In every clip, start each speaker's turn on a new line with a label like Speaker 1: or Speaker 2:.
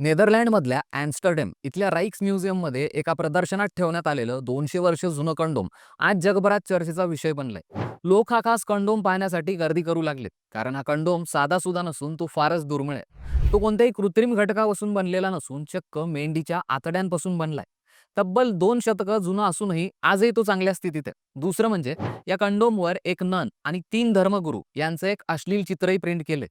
Speaker 1: नेदरलँडमधल्या Amsterdam इथल्या राईक्स म्युझियममध्ये एका प्रदर्शनात ठेवण्यात आलेलं दोनशे वर्ष जुनं कंडोम आज जगभरात चर्चेचा विषय बनलाय. लोक हा खास कंडोम पाहण्यासाठी गर्दी करू लागलेत कारण हा कंडोम साधा सुद्धा नसून तो फारच दुर्मिळ आहे. तो कोणत्याही कृत्रिम घटकापासून बनलेला नसून चक्क मेंढीच्या आतड्यांपासून बनलाय. तब्बल दोन शतकं जुना असूनही आजही तो चांगल्या स्थितीत आहे. दुसरं म्हणजे या कंडोमवर एक नन आणि तीन धर्मगुरू यांचं एक अश्लील चित्रही प्रिंट केले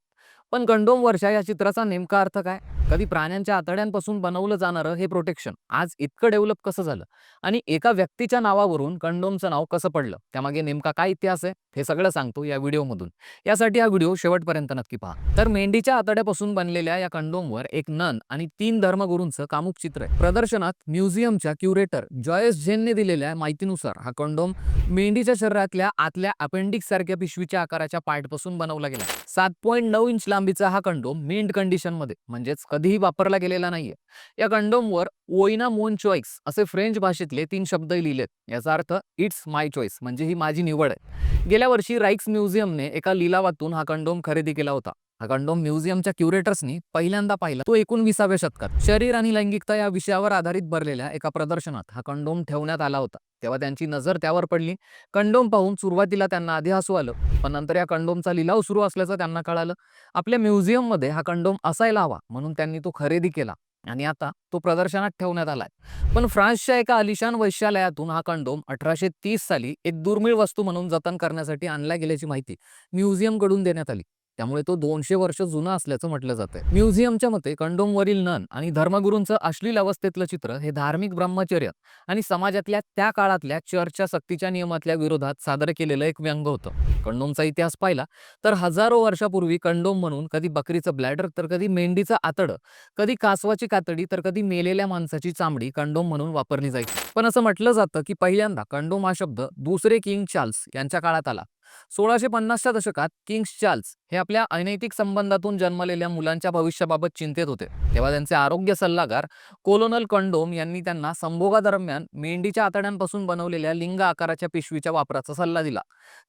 Speaker 1: पण गंडोम वर्षा या चित्राचा नेमका अर्थ काय? कधी प्राण्यांच्या आतड्यांपासून बनवलं जाणारं हे प्रोटेक्शन आज इतकं डेव्हलप कसं झालं? आणि एका व्यक्तीच्या नावावरून कंडोमचं नाव कसं पडलं? त्यामागे नेमका काय इतिहास आहे? हे सगळं सांगतो या व्हिडिओमधून. यासाठी हा व्हिडिओ शेवटपर्यंत नक्की पहा. तर मेंढीच्या आतड्यापासून बनलेल्या या कंडोमवर एक नन आणि तीन धर्मगुरूंचं कामुक चित्र आहे. प्रदर्शनात म्युझियमच्या क्युरेटर जॉयस झेनने दिलेल्या माहितीनुसार हा कंडोम मेंढीच्या शरीरातल्या आतल्या अपेंडिक्स सारख्या पिशवीच्या आकाराच्या पार्टपासून बनवला गेला. सात पॉईंट नऊ इंच लांबीचा हा कंडोम मिंट कंडिशनमध्ये म्हणजेच कधीही वापरला गेलेला नाहीये. या कंडोमवर ओइना मोन चॉईस असे फ्रेंच भाषेतले तीन शब्दही लिहिलेत. याचा अर्थ इट्स माय चॉईस म्हणजे ही माझी निवड आहे. गेल्या वर्षी राईक्स म्युझियमने एका लिलावातून हा कंडोम खरेदी केला होता. हा कंडोम म्युझियमच्या क्युरेटर्सनी पहिल्यांदा पाहिला तो एकोणविसाव्या शतकात. शरीर आणि लैंगिकता या विषयावर आधारित भरलेल्या एका प्रदर्शनात हा कंडोम ठेवण्यात आला होता. तेव्हा त्यांची नजर त्यावर पडली. कंडोम पाहून सुरुवातीला त्यांना आधी हसू आलं पण नंतर या कंडोमचा लिलाव सुरू असल्याचं त्यांना कळालं. आपल्या म्युझियममध्ये हा कंडोम असायला हवा म्हणून त्यांनी तो खरेदी केला आणि आता तो प्रदर्शनात ठेवण्यात आलाय. पण फ्रान्सच्या एका आलिशान वैश्यालयातून हा कंडोम अठराशे तीस साली एक दुर्मिळ वस्तू म्हणून जतन करण्यासाठी आणला गेल्याची माहिती म्युझियमकडून देण्यात आली. त्यामुळे तो दोनशे वर्ष जुना असल्याचं म्हटलं जातंय. म्युझियमच्या मते कंडोमवरील नन आणि धर्मगुरूंचं अश्लील अवस्थेतलं चित्र हे धार्मिक ब्रह्मचर्य आणि समाजातल्या त्या काळातल्या चर्चच्या सक्तीच्या नियमातल्या विरोधात सादर केलेलं एक व्यंग होतं. कंडोमचा इतिहास पाहिला तर हजारो वर्षापूर्वी कंडोम म्हणून कधी बकरीचं ब्लॅडर तर कधी मेंढीचं आतडं कधी कासवाची कातडी तर कधी मेलेल्या माणसाची चामडी कंडोम म्हणून वापरली जायची. पण असं म्हटलं जातं की पहिल्यांदा कंडोम हा शब्द दुसरे किंग चार्ल्स यांच्या काळात आला. सोळाशे पन्नासच्या दशकात किंग्स चार्ल्स हे आपल्या अनैतिक संबंधातून जन्मलेल्या मुलांच्या भविष्याबाबत चिंतेत होते. तेव्हा त्यांचे आरोग्य सल्लागार कोलोनल कंडोम यांनी त्यांना संभोगादरम्यान मेंढीच्या आतड्यांपासून बनवलेल्या लिंग आकाराच्या पिशवीच्या वापराचा सल्ला दिला.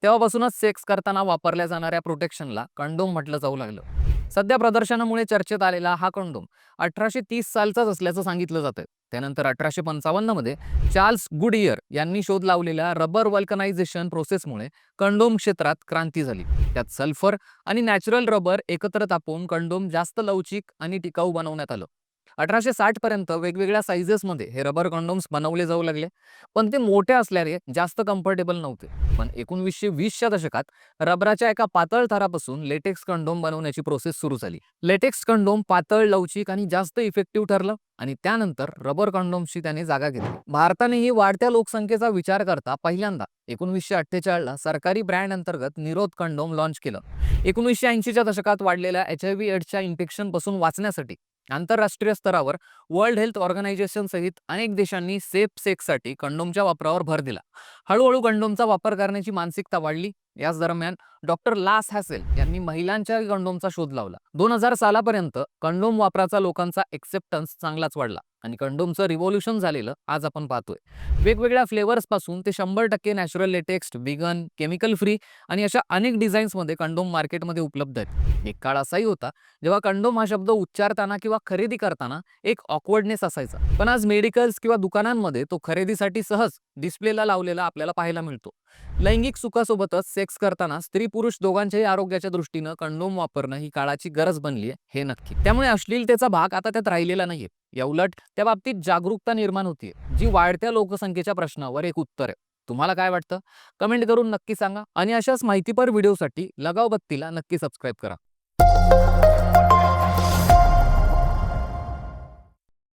Speaker 1: तेव्हापासूनच सेक्स करताना वापरल्या जाणाऱ्या प्रोटेक्शनला कंडोम म्हटलं जाऊ लागलं. सध्या प्रदर्शनामुळे चर्चेत आलेला हा कंडोम अठराशे तीस सालचाच असल्याचं सांगितलं जातं. त्यानंतर अठराशे पंचावन्नमध्ये चार्ल्स गुडियर यांनी शोध लावलेल्या रबर वल्कनायझेशन प्रोसेसमुळे कंडोम क्षेत्रात क्रांती झाली. त्यात सल्फर आणि नॅचरल रबर एकत्र तापवून कंडोम जास्त लवचिक आणि टिकाऊ बनवण्यात आलं. अठराशे साठ पर्यंत वेगवेगळ्या साईजेसमध्ये हे रबर कंडोम्स बनवले जाऊ लागले. पण ते मोठे असल्याने जास्त कम्फर्टेबल नव्हते. पण एकोणवीसशे वीसच्या दशकात रबराच्या एका पातळ थरापासून लेटेक्स कंडोम बनवण्याची प्रोसेस सुरू झाली. लेटेक्स कंडोम पातळ लवचिक आणि जास्त इफेक्टिव्ह ठरलं आणि त्यानंतर रबर कंडोम्सची त्याने जागा घेतली. भारतानेही वाढत्या लोकसंख्येचा विचार करता पहिल्यांदा एकोणवीसशे अठ्ठेचाळला सरकारी ब्रँड अंतर्गत निरोध कंडोम लॉन्च केलं. एकोणीसशे ऐंशीच्या दशकात वाढलेल्या एच आय व्ही एड्सच्या इन्फेक्शनपासून वाचण्यासाठी आंतरराष्ट्रीय स्तरावर वर्ल्ड हेल्थ ऑर्गनायझेशन सहित अनेक देशांनी सेफ सेक्ससाठी कंडोमच्या वापरावर भर दिला. हळूहळू कंडोमचा वापर करण्याची मानसिकता वाढली. याच दरम्यान डॉक्टर लास हॅसेल यांनी महिलांच्या कंडोमचा शोध लावला. दोन हजार सालापर्यंत कंडोम वापराचा लोकांचा एक्सेप्टन्स चांगलाच वाढला आणि कंडोमचं रिव्होल्युशन झालेलं आज आपण पाहतोय. वेगवेगळ्या फ्लेवर्सपासून ते शंभर टक्के natural latex vegan chemical free आणि अशा अनेक डिझाईन्समध्ये कंडोम मार्केटमध्ये उपलब्ध आहेत. एक काळ असाही होता जेव्हा कंडोम हा शब्द उच्चारताना किंवा खरेदी करताना एक ऑकवर्डनेस असायचा. पण आज मेडिकल्स किंवा दुकानांमध्ये तो खरेदीसाठी सहज डिस्प्लेला लावलेला आपल्याला पाहायला मिळतो. लैंगिक सुखासोबतच सेक्स करताना स्त्री पुरुष दोघांच्याही आरोग्याच्या दृष्टीनं कंडोम वापरणं ही काळाची गरज बनली आहे हे नक्की. त्यामुळे अश्लीलतेचा भाग आता त्यात राहिलेला नाहीये. या उलट त्या बाबतीत जागरूकता निर्माण होतीये जी वाढत्या लोकसंख्येच्या प्रश्नावर एक उत्तर आहे. तुम्हाला काय वाटतं? कमेंट करून नक्की सांगा आणि अशाच माहितीपर व्हिडिओसाठी लगाव बत्तीला नक्की सबस्क्राईब करा.